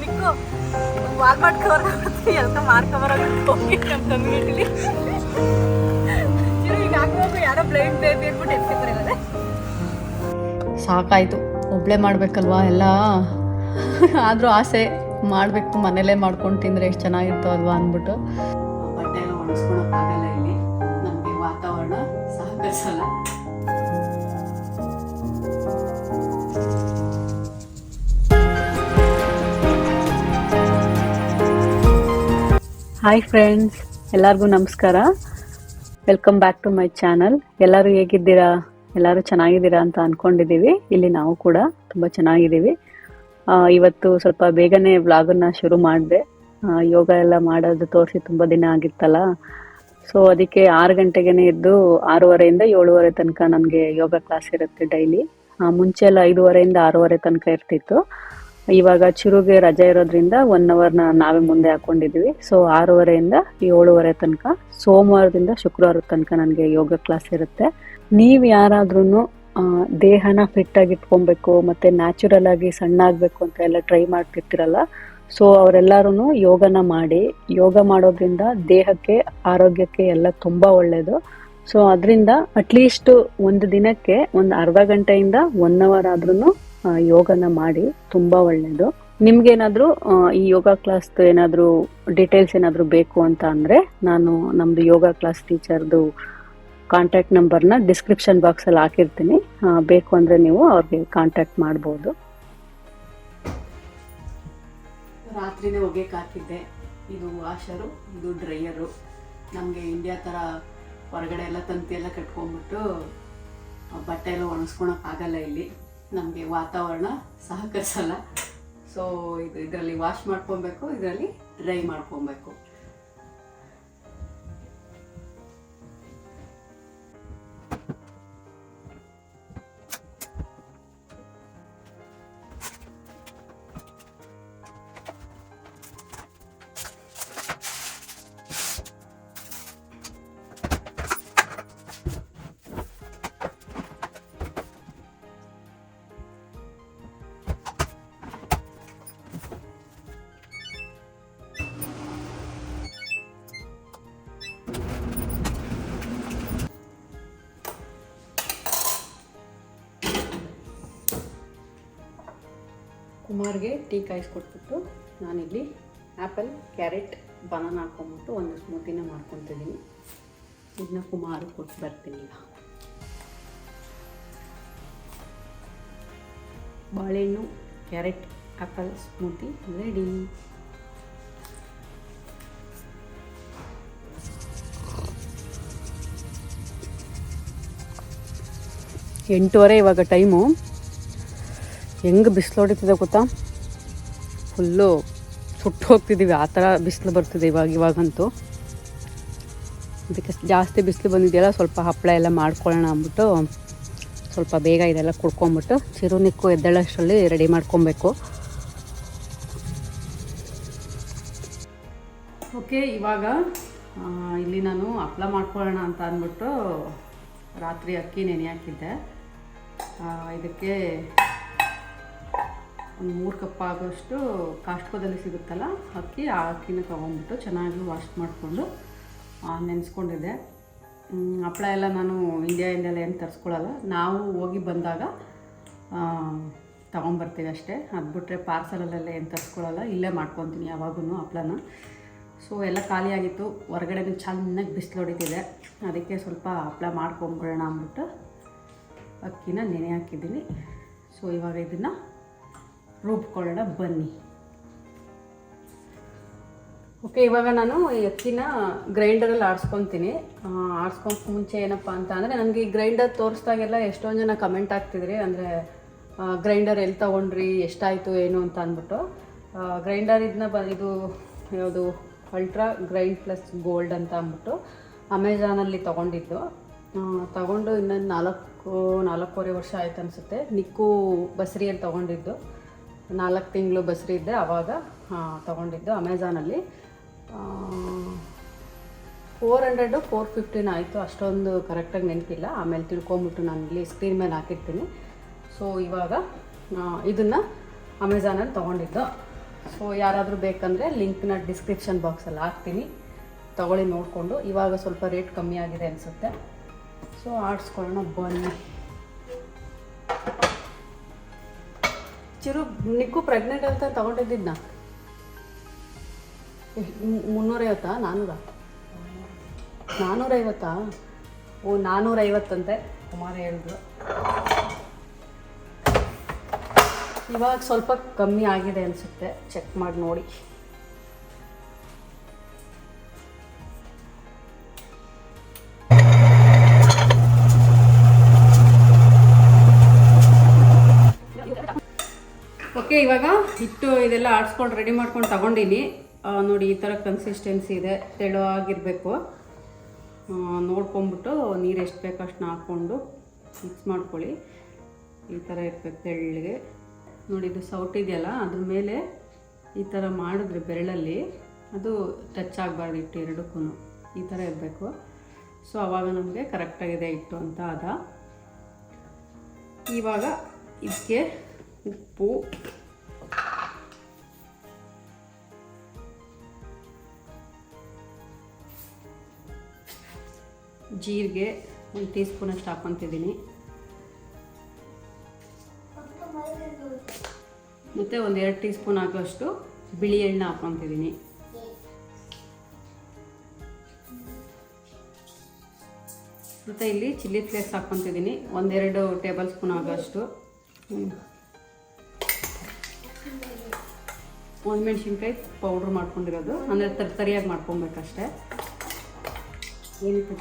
ನಿಕ್ಕು wall cover ಎಲ್ಲ ಮಾರ್ಕೊಬರೋದು ಹೋಗಿ ನಮ್ಮ ಕಮ್ಯುನಿಟಿಲಿ ಈಗ ಹಾಕ್ಬೇಕು ಯಾರೋ ಬ್ಲೈಂಡ್ ಬೇಬಿ ಅಂದ್ಬಿಟ್ಟು ಎತ್ತಿದ್ರೆ ಸಾಕಾಯ್ತು. ಒಬ್ಳೆ ಮಾಡ್ಬೇಕಲ್ವಾ ಎಲ್ಲ? ಆದರೂ ಆಸೆ. ಮಾಡಬೇಕು ಮನೇಲೇ ಮಾಡ್ಕೊಂಡು ತಿಂದರೆ ಎಷ್ಟು ಚೆನ್ನಾಗಿರ್ತಾವಲ್ವಾ ಅಂದ್ಬಿಟ್ಟು. ಬಟ್ಟೆ ಎಲ್ಲ ಒಣಸ್ಕೊಳಕ್ಕಾಗಲ್ಲ ಇಲ್ಲಿ. ನಮಗೆ ವಾತಾವರಣ ಸಹಕರಿಸಲ್ಲ. ಹಾಯ್ ಫ್ರೆಂಡ್ಸ್ ಎಲ್ಲರಿಗೂ ನಮಸ್ಕಾರ. Welcome back to my channel ಎಲ್ಲರೂ ಹೇಗಿದ್ದೀರಾ? ಎಲ್ಲರೂ ಚೆನ್ನಾಗಿದ್ದೀರಾ ಅಂತ ಅನ್ಕೊಂಡಿದ್ದೀವಿ. ಇಲ್ಲಿ ನಾವು ಕೂಡ ತುಂಬ ಚೆನ್ನಾಗಿದ್ದೀವಿ. ಇವತ್ತು ಸ್ವಲ್ಪ ಬೇಗನೆ ವ್ಲಾಗನ್ನ ಶುರು ಮಾಡಿದೆ. ಯೋಗ ಎಲ್ಲ ಮಾಡೋದು ತೋರಿಸಿ ತುಂಬ ದಿನ ಆಗಿತ್ತಲ್ಲ. ಸೊ ಅದಕ್ಕೆ ಆರು ಗಂಟೆಗೆನೆ ಎದ್ದು ಆರೂವರೆಯಿಂದ ಏಳುವರೆ ತನಕ ನಮಗೆ ಯೋಗ ಕ್ಲಾಸ್ ಇರುತ್ತೆ ಡೈಲಿ ಮುಂಚೆ ಎಲ್ಲ ಐದೂವರೆಯಿಂದ ಆರೂವರೆ ತನಕ ಇರ್ತಿತ್ತು. ಇವಾಗ ಚಿರುಗೆ ರಜೆ ಇರೋದ್ರಿಂದ ಒನ್ ಅವರ್ನ ನಾವೇ ಮುಂದೆ ಹಾಕೊಂಡಿದ್ವಿ. ಸೊ ಆರೂವರೆಯಿಂದ ಏಳುವರೆ ತನಕ, ಸೋಮವಾರದಿಂದ ಶುಕ್ರವಾರದ ತನಕ ನನಗೆ ಯೋಗ ಕ್ಲಾಸ್ ಇರುತ್ತೆ. ನೀವು ಯಾರಾದ್ರೂ ದೇಹನ ಫಿಟ್ ಆಗಿ ಇಟ್ಕೊಬೇಕು, ಮತ್ತೆ ನ್ಯಾಚುರಲ್ ಆಗಿ ಸಣ್ಣ ಆಗ್ಬೇಕು ಅಂತ ಎಲ್ಲ ಟ್ರೈ ಮಾಡ್ತಿರ್ತಿರಲ್ಲ ಸೊ ಅವರೆಲ್ಲರೂ ಯೋಗನ ಮಾಡಿ, ಯೋಗ ಮಾಡೋದ್ರಿಂದ ದೇಹಕ್ಕೆ, ಆರೋಗ್ಯಕ್ಕೆ ಎಲ್ಲ ತುಂಬಾ ಒಳ್ಳೆಯದು ಸೊ ಅದರಿಂದ ಅಟ್ಲೀಸ್ಟ್ ಒಂದು ದಿನಕ್ಕೆ ಒಂದು ಅರ್ಧ ಗಂಟೆಯಿಂದ ಒನ್ ಅವರ್ ಆದ್ರೂ ಯೋಗನ ಮಾಡಿ ತುಂಬಾ ಒಳ್ಳೇದು. ನಿಮ್ಗೇನಾದ್ರೂ ಈ ಯೋಗ ಕ್ಲಾಸ್ ಏನಾದ್ರೂ ಡೀಟೇಲ್ಸ್ ಏನಾದ್ರೂ ಬೇಕು ಅಂತ ಅಂದ್ರೆ ನಾನು ನಮ್ದು ಯೋಗ ಕ್ಲಾಸ್ ಟೀಚರ್ದು ಕಾಂಟ್ಯಾಕ್ಟ್ ನಂಬರ್ನ ಡಿಸ್ಕ್ರಿಪ್ಷನ್ ಬಾಕ್ಸಲ್ಲಿ ಹಾಕಿರ್ತೀನಿ. ಬೇಕು ಅಂದರೆ ನೀವು ಅವ್ರಿಗೆ ಕಾಂಟ್ಯಾಕ್ಟ್ ಮಾಡ್ಬೋದು. ರಾತ್ರಿನೇ ಒಗೆಗೆ ಹಾಕಿದ್ದೆ ಇದು ವಾಷರು ಇದು ಡ್ರೈಯರು ನಮಗೆ ಇಂಡಿಯಾ ಥರ ಹೊರಗಡೆ ಎಲ್ಲ ತಂತಿ ಎಲ್ಲ ಕಟ್ಕೊಂಡ್ಬಿಟ್ಟು ಬಟ್ಟೆ ಎಲ್ಲ ಒಣಸ್ಕೊಳಕ್ಕಾಗಲ್ಲ ಇಲ್ಲಿ. ನಮಗೆ ವಾತಾವರಣ ಸಹಕರಿಸಲ್ಲ. ಸೊ ಇದು ಇದರಲ್ಲಿ ವಾಶ್ ಮಾಡ್ಕೊಬೇಕು ಇದರಲ್ಲಿ ಡ್ರೈ ಮಾಡ್ಕೊಬೇಕು. ಕುಮಾರ್ಗೆ ಟೀ ಕಾಯಿಸ್ಕೊಟ್ಬಿಟ್ಟು ನಾನಿಲ್ಲಿ ಆ್ಯಪಲ್, ಕ್ಯಾರೆಟ್, ಬನಾನ ಹಾಕ್ಕೊಂಬಿಟ್ಟು ಒಂದು ಸ್ಮೂತಿನ ಮಾಡ್ಕೊತಿದ್ದೀನಿ. ಇದನ್ನ ಕುಮಾರ್ ಕೊಟ್ಟು ಬರ್ತೀನಿ ಈಗ. ಬಾಳೆಹಣ್ಣು, ಕ್ಯಾರೆಟ್, ಆ್ಯಪಲ್, ಸ್ಮೂತಿ, ರೆಡಿ. ಎಂಟೂವರೆ ಇವಾಗ ಟೈಮು. ಹೆಂಗೆ ಬಿಸಿಲು ಹೊಡಿತಿದೆ ಗೊತ್ತಾ? ಫುಲ್ಲು ಸುಟ್ಟು ಹೋಗ್ತಿದ್ದೀವಿ ಆ ಥರ ಬಿಸಿಲು ಬರ್ತಿದೆ ಇವಾಗ, ಇವಾಗಂತೂ. ಅದಕ್ಕೆ ಜಾಸ್ತಿ ಬಿಸಿಲು ಬಂದಿದೆಯಲ್ಲ, ಸ್ವಲ್ಪ ಹಪ್ಪಳ ಎಲ್ಲ ಮಾಡ್ಕೊಳ್ಳೋಣ ಅಂದ್ಬಿಟ್ಟು, ಸ್ವಲ್ಪ ಬೇಗ ಇದೆಲ್ಲ ಕುಡ್ಕೊಂಬಿಟ್ಟು ಚಿರುನಿಕ್ಕು ಎದ್ದೇಳಷ್ಟರಲ್ಲಿ ರೆಡಿ ಮಾಡ್ಕೊಬೇಕು. ಓಕೆ ಇವಾಗ ಇಲ್ಲಿ ನಾನು ಹಪ್ಪಳ ಮಾಡ್ಕೊಳ್ಳೋಣ ಅಂತ ಅಂದ್ಬಿಟ್ಟು ರಾತ್ರಿ ಅಕ್ಕಿ ನೆನೆ ಹಾಕಿದ್ದೆ. ಇದಕ್ಕೆ ಒಂದು ಮೂರು ಕಪ್ ಆಗೋಷ್ಟು ಕಾಸ್ಟ್ಕೋದಲ್ಲಿ ಸಿಗುತ್ತಲ್ಲ ಅಕ್ಕಿ ಆ ಅಕ್ಕಿನ ತೊಗೊಂಡ್ಬಿಟ್ಟು ಚೆನ್ನಾಗಿ ವಾಶ್ ಮಾಡಿಕೊಂಡು ನೆನೆಸ್ಕೊಂಡಿದ್ದೆ. ಹಪ್ಪಳ ಎಲ್ಲ ನಾನು ಇಂಡಿಯಾ ಇಂಡಿಯಲ್ಲ ಏನು ತರಿಸ್ಕೊಳ್ಳಲ್ಲ ನಾವು ಹೋಗಿ ಬಂದಾಗ ತೊಗೊಂಬರ್ತೀವಿ ಅಷ್ಟೇ. ಅದು ಬಿಟ್ಟರೆ ಪಾರ್ಸಲಲ್ಲೆಲ್ಲ ಏನು ತರಿಸ್ಕೊಳ್ಳಲ್ಲ ಇಲ್ಲೇ ಮಾಡ್ಕೊತೀನಿ ಯಾವಾಗೂ ಹಪ್ಪಳನ. ಸೊ ಎಲ್ಲ ಖಾಲಿಯಾಗಿತ್ತು ಹೊರಗಡೆ ಚೆನ್ನಾಗಿ ಬಿಸಿಲು ಹೊಡಿತಿದೆ. ಅದಕ್ಕೆ ಸ್ವಲ್ಪ ಹಪ್ಪಳ ಮಾಡ್ಕೊಂಬಿಡೋಣ ಅಂದ್ಬಿಟ್ಟು ಅಕ್ಕಿನ ನೆನೆ ಹಾಕಿದ್ದೀನಿ. ಸೊ ಇವಾಗ ಇದನ್ನು ರುಬ್ಕೊಳ್ಳೋಣ ಬನ್ನಿ. ಓಕೆ ಇವಾಗ ನಾನು ಈ ಅಕ್ಕಿನ ಗ್ರೈಂಡರಲ್ಲಿ ಆಡಿಸ್ಕೊತೀನಿ. ಆಡಿಸ್ಕೊಳಕ್ಕೆ ಮುಂಚೆ ಏನಪ್ಪ ಅಂತ ಅಂದರೆ ನನಗೆ ಈ ಗ್ರೈಂಡರ್ ತೋರಿಸ್ದಾಗೆಲ್ಲ ಎಷ್ಟೊಂದು ಜನ ಕಮೆಂಟ್ ಆಗ್ತಿದ್ರಿ ಅಂದರೆ ಗ್ರೈಂಡರ್ ಎಲ್ಲಿ ತೊಗೊಂಡ್ರಿ, ಎಷ್ಟಾಯಿತು, ಏನು ಅಂತ ಅಂದ್ಬಿಟ್ಟು. ಗ್ರೈಂಡರ್ ಇದನ್ನ ಬ, ಇದು ಯಾವುದು ಅಲ್ಟ್ರಾ ಗ್ರೈಂಡ್ ಪ್ಲಸ್ ಗೋಲ್ಡ್ ಅಂತ ಅಂದ್ಬಿಟ್ಟು ಅಮೆಝಾನಲ್ಲಿ ತೊಗೊಂಡಿದ್ದು. ತೊಗೊಂಡು ತಗೊಂಡು ಇನ್ನೊಂದು ನಾಲ್ಕು, ನಾಲ್ಕೂವರೆ ವರ್ಷ ಆಯ್ತು ಅನಿಸುತ್ತೆ. ನಿಕ್ಕು ಬಸರಿಯಲ್ಲಿ ತೊಗೊಂಡಿದ್ದು. ನಾಲ್ಕು ತಿಂಗಳು ಬಸ್ರಿ ಇದ್ದೆ ಆವಾಗ ತೊಗೊಂಡಿದ್ದು ಅಮೆಝಾನಲ್ಲಿ ಫೋರ್ ಹಂಡ್ರೆಡು ಫೋರ್ ಫಿಫ್ಟಿನ ಆಯಿತು, ಅಷ್ಟೊಂದು ಕರೆಕ್ಟಾಗಿ ನೆನಪಿಲ್ಲ. ಆಮೇಲೆ ತಿಳ್ಕೊಂಬಿಟ್ಟು ನಾನು ಇಲ್ಲಿ ಸ್ಕ್ರೀನ್ ಮೇಲೆ ಹಾಕಿರ್ತೀನಿ. ಸೊ ಇವಾಗ ಇದನ್ನು ಅಮೆಝಾನಲ್ಲಿ ತೊಗೊಂಡಿದ್ದು. ಸೊ ಯಾರಾದರೂ ಬೇಕಂದರೆ ಲಿಂಕ್ನ ಡಿಸ್ಕ್ರಿಪ್ಷನ್ ಬಾಕ್ಸಲ್ಲಿ ಹಾಕ್ತೀನಿ. ತಗೊಳ್ಳಿ ನೋಡಿಕೊಂಡು. ಇವಾಗ ಸ್ವಲ್ಪ ರೇಟ್ ಕಮ್ಮಿ ಆಗಿದೆ ಅನಿಸುತ್ತೆ. ಸೊ ಆಡಿಸ್ಕೊಳ್ಳೋಣ, ಬನ್ನಿ. ಚಿರು, ನಿಕ್ಕು ಪ್ರೆಗ್ನೆಂಟ್ ಅಂತ ತಗೊಂಡಿದ್ದಿದ್ನ? ಮುನ್ನೂರೈವತ್ತಾ? ನಾನ್ನೂರ ನಾನ್ನೂರೈವತ್ತಾ ಓ ನಾನ್ನೂರೈವತ್ತಂತೆ ಕುಮಾರ ಹೇಳಿದ್ರು. ಇವಾಗ ಸ್ವಲ್ಪ ಕಮ್ಮಿ ಆಗಿದೆ ಅನಿಸುತ್ತೆ. ಚೆಕ್ ಮಾಡಿ ನೋಡಿ. ಓಕೆ, ಇವಾಗ ಹಿಟ್ಟು ಇದೆಲ್ಲ ಆಡಿಸ್ಕೊಂಡು ರೆಡಿ ಮಾಡ್ಕೊಂಡು ತಗೊಂಡಿನಿ. ನೋಡಿ, ಈ ಥರ ಕನ್ಸಿಸ್ಟೆನ್ಸಿ ಇದೆ, ತೆಳುವಾಗಿರಬೇಕು. ನೋಡ್ಕೊಂಬಿಟ್ಟು ನೀರು ಎಷ್ಟು ಬೇಕು ಅಷ್ಟನ್ನ ಹಾಕ್ಕೊಂಡು ಮಿಕ್ಸ್ ಮಾಡ್ಕೊಳ್ಳಿ. ಈ ಥರ ಇರ್ಬೇಕು ತೆಳ್ಳಗೆ. ನೋಡಿ, ಇದು ಸೌಟ್ ಇದೆಯಲ್ಲ, ಅದ್ರ ಮೇಲೆ ಈ ಥರ ಮಾಡಿದ್ರೆ ಬೆರಳಲ್ಲಿ ಅದು ಟಚ್ ಆಗಬಾರ್ದು ಹಿಟ್ಟು ಎರಡಕ್ಕೂ ಈ ಥರ ಇರಬೇಕು. ಸೊ ಆವಾಗ ನಮಗೆ ಕರೆಕ್ಟಾಗಿದೆ ಹಿಟ್ಟು ಅಂತ ಅದ. ಇವಾಗ ಇದಕ್ಕೆ ಉಪ್ಪು ಜೀರಿಗೆ ಒಂದು ಟೀ ಸ್ಪೂನಷ್ಟು ಹಾಕ್ಕೊತಿದ್ದೀನಿ. ಮತ್ತು ಒಂದು ಎರಡು ಟೀ ಸ್ಪೂನ್ ಹಾಕೋಷ್ಟು ಬಿಳಿ ಎಣ್ಣೆ ಹಾಕ್ಕೊತಿದ್ದೀನಿ. ಮತ್ತು ಇಲ್ಲಿ ಚಿಲ್ಲಿ ಫ್ಲೇಕ್ಸ್ ಹಾಕ್ಕೊತಿದ್ದೀನಿ. ಒಂದೆರಡು ಟೇಬಲ್ ಸ್ಪೂನ್ ಆಗೋಷ್ಟು. ಮೆಣಸಿನ್ಕಾಯಿ ಪೌಡ್ರ್ ಮಾಡ್ಕೊಂಡಿರೋದು. ಅಂದರೆ ತರಿ ತರಿಯಾಗಿ ಮಾಡ್ಕೊಬೇಕಷ್ಟೆ. ಏನಿತ್ತು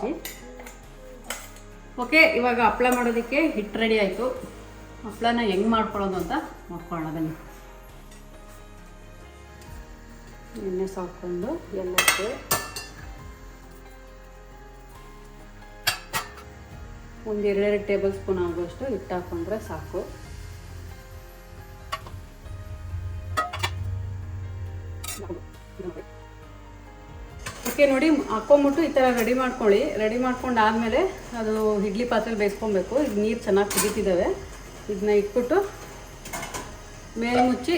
ಓಕೆ ಇವಾಗ ಹಪ್ಳ ಮಾಡೋದಕ್ಕೆ ಹಿಟ್ಟು ರೆಡಿ ಆಯಿತು. ಹಪ್ಳನ ಹೆಂಗೆ ಮಾಡ್ಕೊಳ್ಳೋದು ಅಂತ ನೋಡ್ಕೊಳ್ಳೋಣ, ಬನ್ನಿ. ಎಣ್ಣೆ ಸಾಕೊಂಡು ಎಲ್ಲಕ್ಕೆ ಒಂದು ಎರಡೆರಡು ಟೇಬಲ್ ಸ್ಪೂನ್ ಆಗುವಷ್ಟು ಹಿಟ್ಟು ಹಾಕೊಂಡ್ರೆ ಸಾಕು. ಓಕೆ ನೋಡಿ ಹಾಕೊಂಬಿಟ್ಟು ಈ ಥರ ರೆಡಿ ಮಾಡ್ಕೊಳ್ಳಿ. ರೆಡಿ ಮಾಡ್ಕೊಂಡು ಆದಮೇಲೆ ಅದು ಇಡ್ಲಿ ಪಾತ್ರೆಲಿ ಬೇಯಿಸ್ಕೊಬೇಕು. ಈಗ ನೀರು ಚೆನ್ನಾಗಿ ಕುದೀತಿದ್ದಾವೆ. ಇದನ್ನ ಇಟ್ಬಿಟ್ಟು ಮೇಲೆ ಮುಚ್ಚಿ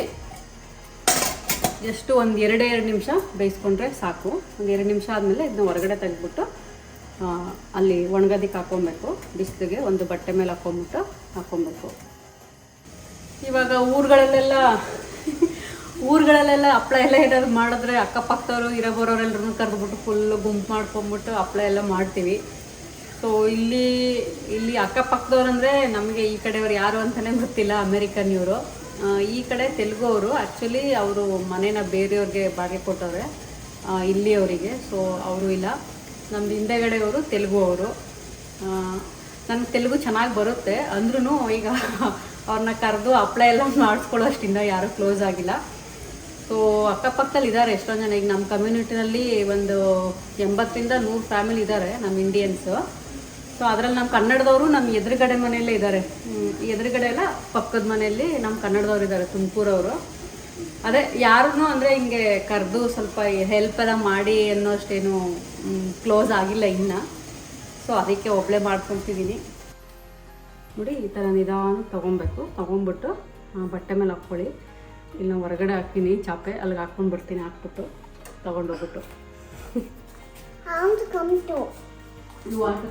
ಎಷ್ಟು ಒಂದು ಎರಡೇ ಎರಡು ನಿಮಿಷ ಬೇಯಿಸ್ಕೊಂಡ್ರೆ ಸಾಕು. ಒಂದು ಎರಡು ನಿಮಿಷ ಆದಮೇಲೆ ಇದನ್ನ ಹೊರಗಡೆ ತೆಗೆದ್ಬಿಟ್ಟು ಅಲ್ಲಿ ಒಣಗದಿಕ್ಕೆ ಹಾಕ್ಕೊಬೇಕು. ಬಿಸಿಲಿಗೆ ಒಂದು ಬಟ್ಟೆ ಮೇಲೆ ಹಾಕ್ಕೊಂಬಿಟ್ಟು ಹಾಕ್ಕೊಬೇಕು. ಇವಾಗ ಊರುಗಳಲ್ಲೆಲ್ಲ ಊರುಗಳಲ್ಲೆಲ್ಲ ಹಪ್ಳ ಎಲ್ಲ ಏನಾದ್ರು ಮಾಡಿದ್ರೆ ಅಕ್ಕಪಕ್ಕದವರು ಇರೋ ಬರೋರೆಲ್ಲರೂ ಕರೆದ್ಬಿಟ್ಟು ಫುಲ್ಲು ಗುಂಪು ಮಾಡ್ಕೊಂಬಿಟ್ಟು ಹಪ್ಳ ಎಲ್ಲ ಮಾಡ್ತೀವಿ. ಸೊ ಇಲ್ಲಿ ಇಲ್ಲಿ ಅಕ್ಕಪಕ್ಕದವ್ರು ಅಂದರೆ ನಮಗೆ ಈ ಕಡೆಯವ್ರು ಯಾರು ಅಂತಲೇ ಗೊತ್ತಿಲ್ಲ ಅಮೇರಿಕನ್ ಇವರು ಈ ಕಡೆ ತೆಲುಗು ಅವರು ಆ್ಯಕ್ಚುಲಿ ಅವರು ಮನೇನ ಬೇರೆಯವ್ರಿಗೆ ಬಾಡಿಗೆ ಕೊಟ್ಟವ್ರೆ. ಇಲ್ಲಿ ಇಲ್ಲಿಯವರಿಗೆ ಸೊ ಅವರು ಇಲ್ಲ. ನಮ್ದು ಹಿಂದೆಗಡೆಯವರು ತೆಲುಗು ಅವರು ನನಗೆ ತೆಲುಗು ಚೆನ್ನಾಗಿ ಬರುತ್ತೆ. ಅಂದ್ರೂ ಈಗ ಅವ್ರನ್ನ ಕರೆದು ಹಪ್ಳ ಎಲ್ಲ ಮಾಡಿಸ್ಕೊಳ್ಳೋ ಅಷ್ಟಿಂದ ಯಾರೂ ಕ್ಲೋಸ್ ಆಗಿಲ್ಲ. ಸೊ ಅಕ್ಕಪಕ್ಕದಲ್ಲಿ ಇದ್ದಾರೆ ಎಷ್ಟೊಂದು ಜನ. ಈಗ ನಮ್ಮ ಕಮ್ಯುನಿಟಿನಲ್ಲಿ ಒಂದು ಎಂಬತ್ತರಿಂದ ನೂರು ಫ್ಯಾಮಿಲಿ ಇದ್ದಾರೆ ನಮ್ಮ ಇಂಡಿಯನ್ಸು ಸೊ ಅದರಲ್ಲಿ ನಮ್ಮ ಕನ್ನಡದವರು ನಮ್ಮ ಎದುರುಗಡೆ ಮನೆಯಲ್ಲೇ ಇದ್ದಾರೆ ಎದುರುಗಡೆ ಎಲ್ಲ ಪಕ್ಕದ ಮನೆಯಲ್ಲಿ ನಮ್ಮ ಕನ್ನಡದವರು ಇದ್ದಾರೆ ತುಮಕೂರವರು. ಅದೇ ಯಾರೂ ಅಂದರೆ ಹಿಂಗೆ ಕರೆದು ಸ್ವಲ್ಪ ಹೆಲ್ಪ್ ಎಲ್ಲ ಮಾಡಿ ಅನ್ನೋಷ್ಟೇನು ಕ್ಲೋಸ್ ಆಗಿಲ್ಲ ಇನ್ನು. ಸೊ ಅದಕ್ಕೆ ಒಬ್ಬಳೇ ಮಾಡ್ಕೊತಿದ್ದೀನಿ ನೋಡಿ, ಈ ಥರ ನಿಧಾನ ತೊಗೊಬೇಕು. ತೊಗೊಂಬಿಟ್ಟು ಬಟ್ಟೆ ಮೇಲೆ ಹಾಕ್ಕೊಳ್ಳಿ. ಇಲ್ಲಿ ಹೊರಗಡೆ ಹಾಕ್ತೀನಿ. ಚಾಪೆ ಅಲ್ಲಿಗೆ ಹಾಕ್ಕೊಂಡು ಬರ್ತೀನಿ. ಹಾಕ್ಬಿಟ್ಟು ತೊಗೊಂಡೋಗ್ಬಿಟ್ಟು. ಬ್ಲಡ್ ಇಲ್ಲಿಂದ to come too. You want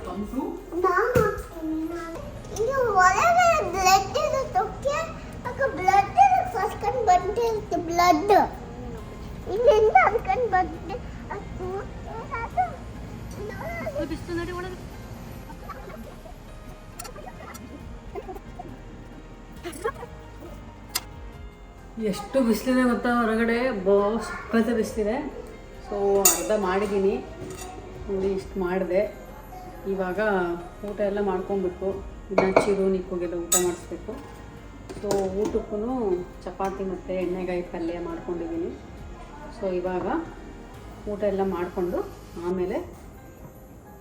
ಎಷ್ಟು ಬಿಸಿಲಿದೆ ಗೊತ್ತಾ ಹೊರಗಡೆ? ಬೋ ಸಕ್ಕತ್ತ ಬಿಸಿಲಿದೆ. ಸೊ ಅರ್ಧ ಮಾಡಿದ್ದೀನಿ. ನೋಡಿ, ಇಷ್ಟು ಮಾಡಿದೆ. ಇವಾಗ ಊಟ ಎಲ್ಲ ಮಾಡ್ಕೊಬೇಕು ಇನ್ನು ಚಿರು ನಿಕ್ಕೋಗೆಲ್ಲ ಊಟ ಮಾಡಿಸ್ಬೇಕು. ಸೊ ಊಟಕ್ಕೂ ಚಪಾತಿ ಮತ್ತು ಎಣ್ಣೆಗಾಯಿ ಪಲ್ಯ ಮಾಡ್ಕೊಂಡಿದ್ದೀನಿ. ಸೊ ಇವಾಗ ಊಟ ಎಲ್ಲ ಮಾಡಿಕೊಂಡು ಆಮೇಲೆ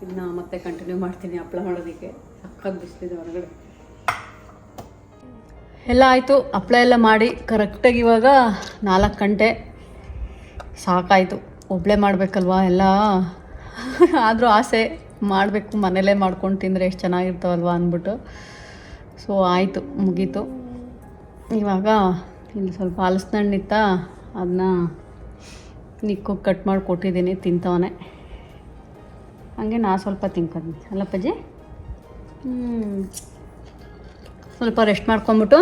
ಇದನ್ನ ಮತ್ತೆ ಕಂಟಿನ್ಯೂ ಮಾಡ್ತೀನಿ ಹಪ್ಳ ಮಾಡೋದಕ್ಕೆ. ಸಕ್ಕತ್ ಬಿಸಿಲಿದೆ ಹೊರಗಡೆ. ಎಲ್ಲ ಆಯಿತು. ಹಪ್ಳ ಎಲ್ಲ ಮಾಡಿ ಕರೆಕ್ಟಾಗಿ ಇವಾಗ ನಾಲ್ಕು ಗಂಟೆ. ಸಾಕಾಯಿತು. ಒಬ್ಬಳೇ ಮಾಡಬೇಕಲ್ವಾ ಎಲ್ಲ? ಆದರೂ ಆಸೆ. ಮಾಡಬೇಕು, ಮನೇಲೇ ಮಾಡ್ಕೊಂಡು ತಿಂದರೆ ಎಷ್ಟು ಚೆನ್ನಾಗಿರ್ತಾವಲ್ವ ಅಂದ್ಬಿಟ್ಟು. ಸೊ ಆಯಿತು, ಮುಗೀತು. ಇವಾಗ ಇಲ್ಲಿ ಸ್ವಲ್ಪ ಅಲಸ್ನಣ್ಣಿತ್ತ ಅದನ್ನ ನಿಕ್ಕು ಕಟ್ ಮಾಡಿ ಕೊಟ್ಟಿದ್ದೀನಿ, ತಿಂತವನೆ. ಹಂಗೆ ನಾ ಸ್ವಲ್ಪ ತಿನ್ಕೊಂತೀನಿ ಅಲ್ಲಪ್ಪಾಜಿ? ಹ್ಞೂ ಸ್ವಲ್ಪ ರೆಸ್ಟ್ ಮಾಡ್ಕೊಂಬಿಟ್ಟು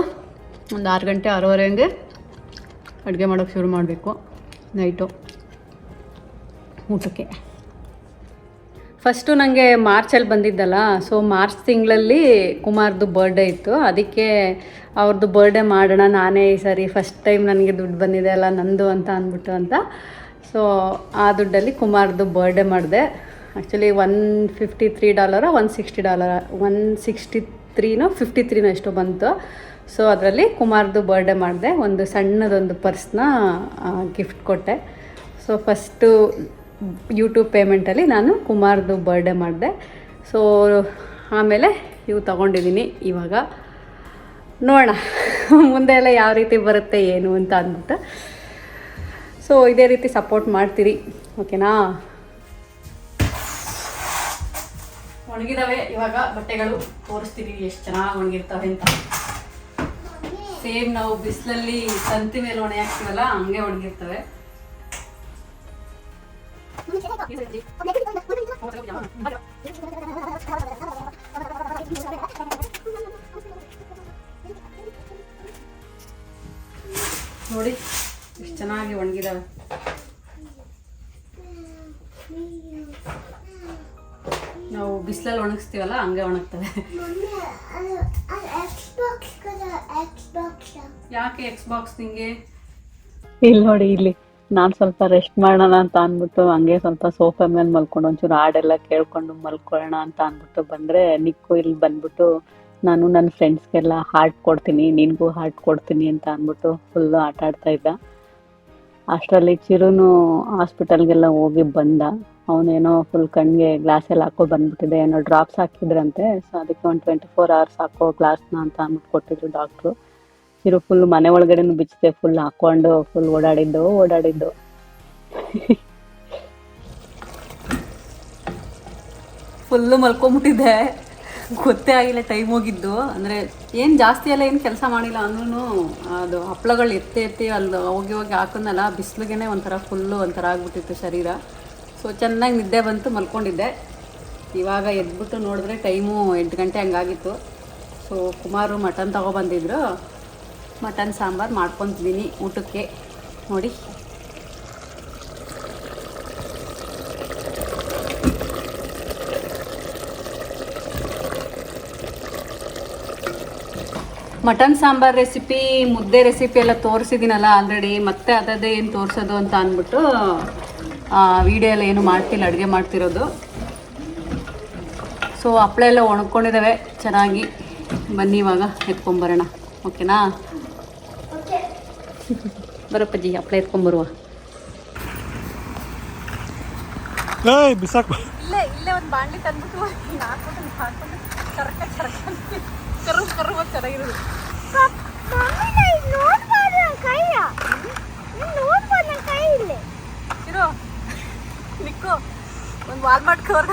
ಒಂದು ಆರು ಗಂಟೆ, ಆರೂವರೆ ಹಂಗೆ ಅಡುಗೆ ಮಾಡೋಕ್ಕೆ ಶುರು ಮಾಡಬೇಕು ನೈಟು ಊಟಕ್ಕೆ. ಫಸ್ಟು ನನಗೆ ಮಾರ್ಚಲ್ಲಿ ಬಂದಿದ್ದಲ್ಲ ಸೊ ಮಾರ್ಚ್ ತಿಂಗಳಲ್ಲಿ ಕುಮಾರ್ದು ಬರ್ಡೇ ಇತ್ತು. ಅದಕ್ಕೆ ಅವ್ರದ್ದು ಬರ್ಡೇ ಮಾಡೋಣ, ನಾನೇ ಈ ಸರಿ ಫಸ್ಟ್ ಟೈಮ್ ನನಗೆ ದುಡ್ಡು ಬಂದಿದೆ ಅಲ್ಲ, ನಂದು ಅಂತ ಅಂದ್ಬಿಟ್ಟು ಅಂತ. ಸೊ ಆ ದುಡ್ಡಲ್ಲಿ ಕುಮಾರ್ದು ಬರ್ಡೇ ಮಾಡಿದೆ. Actually one fifty three dollar one sixty dollar one sixty ತ್ರೀನೋ fifty ತ್ರೀನೋ ಎಷ್ಟೋ ಬಂತು. ಸೊ ಅದರಲ್ಲಿ ಕುಮಾರ್ದು ಬರ್ಡೇ ಮಾಡಿದೆ. ಒಂದು ಸಣ್ಣದೊಂದು ಪರ್ಸ್ನ ಗಿಫ್ಟ್ ಕೊಟ್ಟೆ. ಸೊ ಫಸ್ಟು ಯೂಟ್ಯೂಬ್ ಪೇಮೆಂಟಲ್ಲಿ ನಾನು ಕುಮಾರ್ದು ಬರ್ಡೇ ಮಾಡಿದೆ. ಸೊ ಆಮೇಲೆ ಇವು ತಗೊಂಡಿದ್ದೀನಿ ಇವಾಗ. ನೋಡೋಣ. ಮುಂದೆ ಎಲ್ಲ ಯಾವ ರೀತಿ ಬರುತ್ತೆ, ಏನು ಅಂತ ಅಂದ್ಬಿಟ್ಟು. ಸೊ ಇದೇ ರೀತಿ ಸಪೋರ್ಟ್ ಮಾಡ್ತೀರಿ. ಓಕೆನಾ ಒಣಗಿದಾವೆ. ಇವಾಗ ಬಟ್ಟೆಗಳು ತೋರಿಸ್ತೀನಿ. ಎಷ್ಟು ಚೆನ್ನಾಗಿ ಒಣಗಿರ್ತವೆ ಅಂತ. ಸೇಮ್ ನಾವು ಬಿಸಿಲಲ್ಲಿ ತಂತಿ ಮೇಲೆ ಒಣೆ ಹಾಕ್ತೀವಲ್ಲ, ಹಂಗೆ ಒಣಗಿರ್ತವೆ. ನೋಡಿ, ಎಷ್ಟು ಚೆನ್ನಾಗಿ ಒಣಗಿದಾವೆ. ಬಿಸಿಲಲ್ಲಿ ಒಣಗಿಸ್ತೀವಲ್ಲ, ಹಂಗೆ ಒಣಗ್ತವೆ ಯಾಕೆ ಎಕ್ಸ್ ಬಾಕ್ಸ್ ನಿಂಗೆ? ಇಲ್ಲಿ ನೋಡಿ, ಇಲ್ಲಿ ನಾನು ಸ್ವಲ್ಪ ರೆಸ್ಟ್ ಮಾಡೋಣ ಅಂತ ಅಂದ್ಬಿಟ್ಟು, ಹಂಗೆ ಸ್ವಲ್ಪ ಸೋಫಾ ಮೇಲೆ ಮಲ್ಕೊಂಡು ಒಂಚೂರು ಹಾಡೆಲ್ಲ ಕೇಳ್ಕೊಂಡು ಮಲ್ಕೊಳ್ಳೋಣ ಅಂತ ಅಂದ್ಬಿಟ್ಟು ಬಂದ್ರೆ ನಿಕ್ಕು ಇಲ್ಲಿ ಬಂದ್ಬಿಟ್ಟು, ನಾನು ನನ್ನ ಫ್ರೆಂಡ್ಸ್ಗೆಲ್ಲ ಹಾರ್ಟ್ ಕೊಡ್ತೀನಿ, ನಿನಗೂ ಹಾರ್ಟ್ ಕೊಡ್ತೀನಿ ಅಂತ ಅಂದ್ಬಿಟ್ಟು ಫುಲ್ಲು ಆಟ ಆಡ್ತಾ ಇದ್ದ. ಅಷ್ಟರಲ್ಲಿ ಚಿರುನು ಹಾಸ್ಪಿಟಲ್ಗೆಲ್ಲ ಹೋಗಿ ಬಂದ. ಅವನೇನೋ ಫುಲ್ ಕಣ್ಣಿಗೆ ಗ್ಲಾಸ್ ಎಲ್ಲ ಹಾಕೋ ಬಂದ್ಬಿಟ್ಟಿದೆ, ಏನೋ ಡ್ರಾಪ್ಸ್ ಹಾಕಿದ್ರಂತೆ. ಸೊ ಅದಕ್ಕೆ ಒಂದು ಟ್ವೆಂಟಿ ಫೋರ್ ಅವರ್ಸ್ ಹಾಕೋ ಗ್ಲಾಸ್ನ ಅಂತ ಅಂದ್ಬಿಟ್ಟು ಕೊಟ್ಟಿದ್ರು ಡಾಕ್ಟ್ರು ಇರು ಫುಲ್ ಮನೆ ಒಳಗಡೆನೂ ಬಿಚ್ಚಿದೆ ಫುಲ್ ಹಾಕೊಂಡು ಫುಲ್ ಓಡಾಡಿದ್ದು ಓಡಾಡಿದ್ದು. ಫುಲ್ಲು ಮಲ್ಕೊಂಬಿಟ್ಟಿದ್ದೆ ಗೊತ್ತೇ ಆಗಿಲ್ಲ ಟೈಮ್ ಹೋಗಿದ್ದು. ಅಂದರೆ ಏನು ಜಾಸ್ತಿ ಎಲ್ಲ ಏನು ಕೆಲಸ ಮಾಡಿಲ್ಲ ಅಂದ್ರೂ ಅದು ಹಪ್ಪಳಗಳು ಎತ್ತಿ ಎತ್ತಿ ಅಲ್ಲಿ ಹೋಗಿ ಹೋಗಿ ಹಾಕದ್ನಲ್ಲ ಬಿಸಿಲಿಗೆ ಒಂಥರ ಫುಲ್ಲು ಒಂಥರ ಆಗ್ಬಿಟ್ಟಿತ್ತು ಶರೀರ. ಸೊ ಚೆನ್ನಾಗಿ ನಿದ್ದೆ ಬಂತು, ಮಲ್ಕೊಂಡಿದ್ದೆ. ಇವಾಗ ಎದ್ಬಿಟ್ಟು ನೋಡಿದ್ರೆ ಟೈಮು ಎಂಟು ಗಂಟೆ ಹಂಗಾಗಿತ್ತು. ಸೊ ಕುಮಾರು ಮಟನ್ ತೊಗೊಬಂದಿದ್ರು. ಮಟನ್ ಸಾಂಬಾರು ಮಾಡ್ಕೊತಿದ್ದೀನಿ ಊಟಕ್ಕೆ. ನೋಡಿ. ಮಟನ್ ಸಾಂಬಾರ್ ರೆಸಿಪಿ, ಮುದ್ದೆ ರೆಸಿಪಿ ಎಲ್ಲ ತೋರಿಸಿದ್ದೀನಲ್ಲ ಆಲ್ರೆಡಿ. ಮತ್ತೆ ಅದದೇ ಏನು ತೋರಿಸೋದು ಅಂತ ಅಂದ್ಬಿಟ್ಟು ವಿಡಿಯೋ ಎಲ್ಲ ಏನು ಮಾಡ್ತಿಲ್ಲ ಅಡುಗೆ ಮಾಡ್ತಿರೋದು. ಸೊ ಹಪ್ಳ ಎಲ್ಲ ಒಣಕೊಂಡಿದ್ದಾವೆ ಚೆನ್ನಾಗಿ ಬನ್ನಿ ಇವಾಗ ಎತ್ಕೊಂಬರೋಣ. ಓಕೆನಾ ಓಕೆ ಬರಪ್ಪಜ್ಜಿ ಹಪ್ಳ ಎತ್ಕೊಂಬರುವ. ಬಿಸಾಕ್ ಇಲ್ಲೇ ಇಲ್ಲೇ ಒಂದು ಬಾಂಡ್ಲಿ ತಂದ್ಬಿಟ್ಟು ಕರ್ಕ ಕರ್ಕ ಕರು ಕರು ಚೆನ್ನಾಗಿರೋದು ಮಮ್ಮಿ ನಾ ಇಲ್ಲಿ ನೋಡ್ಬಾರ್ದು ನನ್ನ ಕೈಯ ನೀನು ನೋಡ್ಬಾರ್ದು ನನ್ನ ಕೈ ಇಲ್ಲಿ ಇರೋ ನಿಕ್ಕು ಒಂದು ವಾಲ್ಮಾರ್ಟ್ ಕವರ್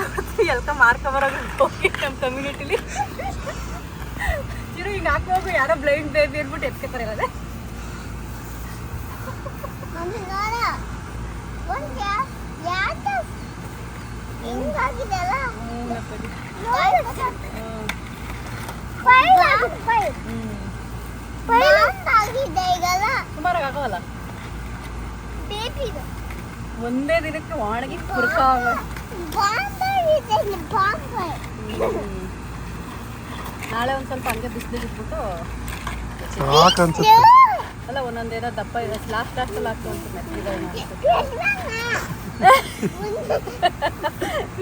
ಎಲ್ಕ ಮಾರ್ಕೊಬರೋದು ಹೋಗಿ ನಮ್ಮ ಕಮ್ಯುನಿಟಿಲಿ ಇರು ಹಿಂಗೆ ಹೋಗು ಯಾರೋ ಬ್ಲೈಂಡ್ ಬೇಬಿ ಅಂದ್ಬಿಟ್ಟು ಎತ್ಕೋತಾರೆ ಅದೇ ಒಂದು ಸುಮಾರಾಗಿ ಆಗೋಲ್ಲ. ದಿನಕ್ಕೆ ಒಣಗಿ ಕುರ್ಕ ನಾಳೆ ಒಂದು ಸ್ವಲ್ಪ ಹಂಗೆ ಬಿಸಿಲು ಇಟ್ಬಿಟ್ಟು ಅಲ್ಲ ಒಂದೊಂದೇನೋ ದಪ್ಪ ಇದೆ. ಲಾಸ್ಟ್ ಲಾಸ್ಟಲ್ಲಿ ಹಾಕ್ತು ಅಂತ ಮೆತ್ತಿದೆ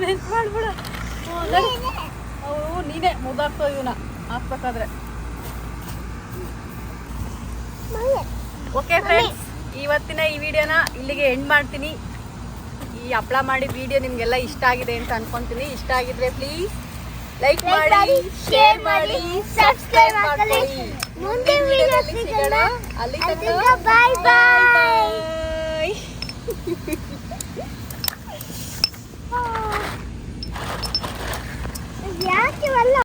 ಮಿಸ್ ಮಾಡ್ಬಿಡು. ಅವು ನೀನೇ ಮುದಾಕ್ತೋ ಇವನ. ಹಾಕ್ಬೇಕಾದ್ರೆ. ಓಕೆ ಫ್ರೆಂಡ್ಸ್ ಇವತ್ತಿನ ಈ ವಿಡಿಯೋನ ಇಲ್ಲಿಗೆ ಎಂಡ್ ಮಾಡ್ತೀನಿ. ಈ ಹಪ್ಳ ಮಾಡಿ ವಿಡಿಯೋ ನಿಮಗೆಲ್ಲ ಇಷ್ಟ ಆಗಿದೆ ಅಂತ ಅನ್ಕೊಂತೀನಿ. ಇಷ್ಟ ಆಗಿದ್ರೆ ಪ್ಲೀಸ್ ಲೈಕ್ ಮಾಡಿ ಶೇರ್ ಮಾಡಿ ಸಬ್ಸ್ಕ್ರೈಬ್ ಮಾಡ್ಕೊಳ್ಳಿ. ವಿಡಿಯೋದಲ್ಲಿ ಸಿಗೋಣ. ಅಲ್ಲಿ ಅಲ್ಲಿಂದ ಬಾಯ್ ಬಾಯ್ ಯಾಕೆ